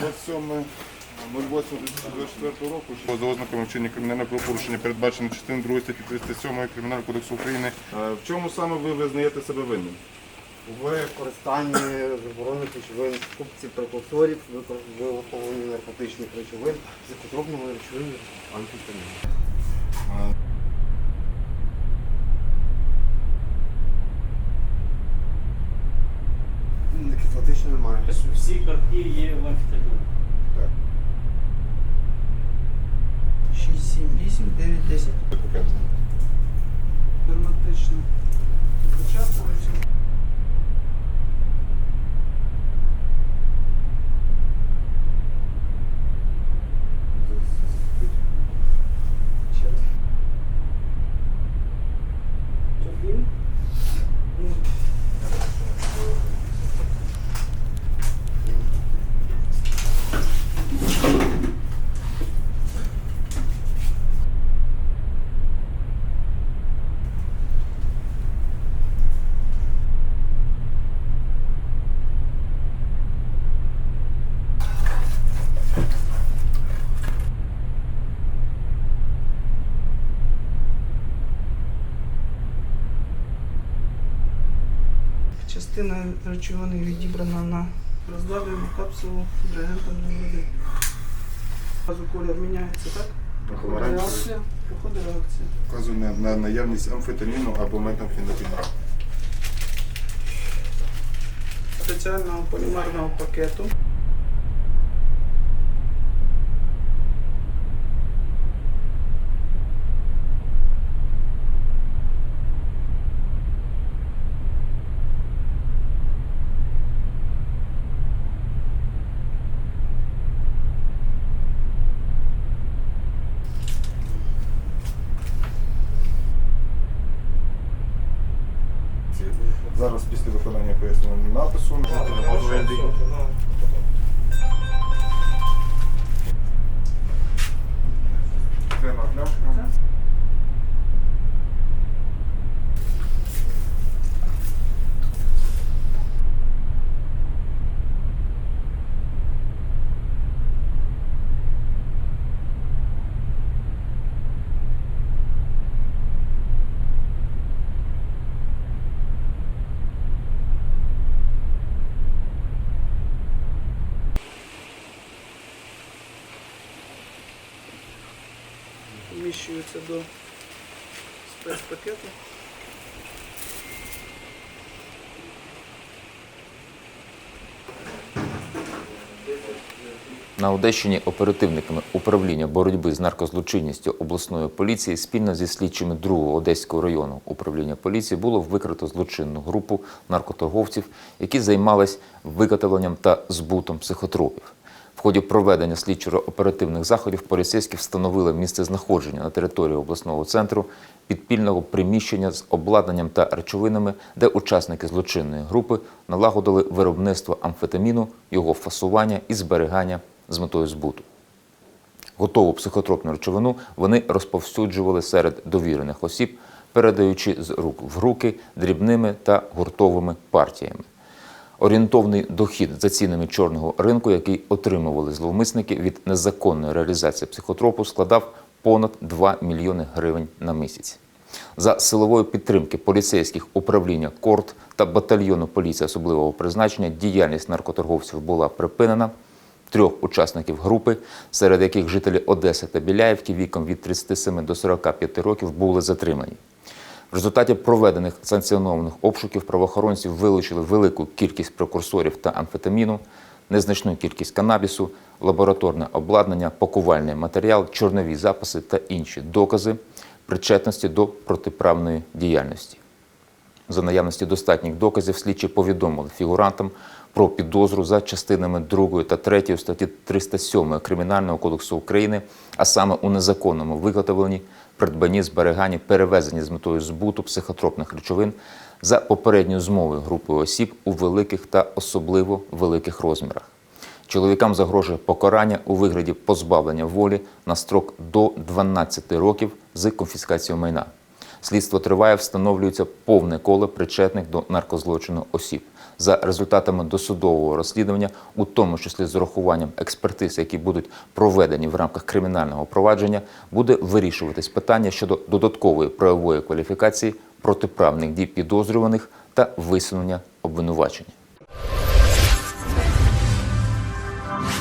27.08.2024 року що за ознаками вчинення кримінального правопорушення передбачено частиною 2 статті 307 Кримінального кодексу України. Е, В чому саме ви визнаєте себе винним? У використанні заборонених речовин, скупці прекурсорів, виготовлення наркотичних речовин, психотропного речовин, амфетаміну. bir yere ulaştırılır. Частина речовини відібрана на роздавлену капсулу з реагентом на води. Разу колір міняється, так? Реакція. Проходить реакція. Вказує на, на наявність амфетаміну або метамфетаміну. Спеціального полімерного пакету. Зараз після виконання пояснювального напису Вміщується до спецпакету. На Одещині оперативниками управління боротьби з наркозлочинністю обласної поліції спільно зі слідчими 2-го Одеського району управління поліції було викрито злочинну групу наркоторговців, які займались виготовленням та збутом психотропів. В ході проведення слідчо-оперативних заходів поліцейські встановили місце знаходження на території обласного центру підпільного приміщення з обладнанням та речовинами, де учасники злочинної групи налагодили виробництво амфетаміну, його фасування і зберігання з метою збуту. Готову психотропну речовину вони розповсюджували серед довірених осіб, передаючи з рук в руки дрібними та гуртовими партіями. Орієнтовний дохід за цінами чорного ринку, який отримували зловмисники від незаконної реалізації психотропу, складав понад 2 мільйони гривень на місяць. За силової підтримки поліцейських управління КОРТ та батальйону поліції особливого призначення діяльність наркоторговців була припинена. Трьох учасників групи, серед яких жителі Одеси та Біляївки віком від 37 до 45 років були затримані. В результаті проведених санкціонованих обшуків правоохоронці вилучили велику кількість прекурсорів та амфетаміну, незначну кількість канабісу, лабораторне обладнання, пакувальний матеріал, чорнові записи та інші докази причетності до протиправної діяльності. За наявності достатніх доказів слідчі повідомили фігурантам про підозру за частинами 2 та 3 статті 307 Кримінального кодексу України, а саме у незаконному виготовленні, придбанні, зберіганні, перевезенні з метою збуту психотропних речовин за попередньою змовою групою осіб у великих та особливо великих розмірах. Чоловікам загрожує покарання у вигляді позбавлення волі на строк до 12 років з конфіскацією майна. Слідство триває, встановлюється повне коло причетних до наркозлочину осіб. За результатами досудового розслідування, у тому числі з урахуванням експертиз, які будуть проведені в рамках кримінального провадження, буде вирішуватись питання щодо додаткової правової кваліфікації протиправних дій підозрюваних та висунення обвинувачення.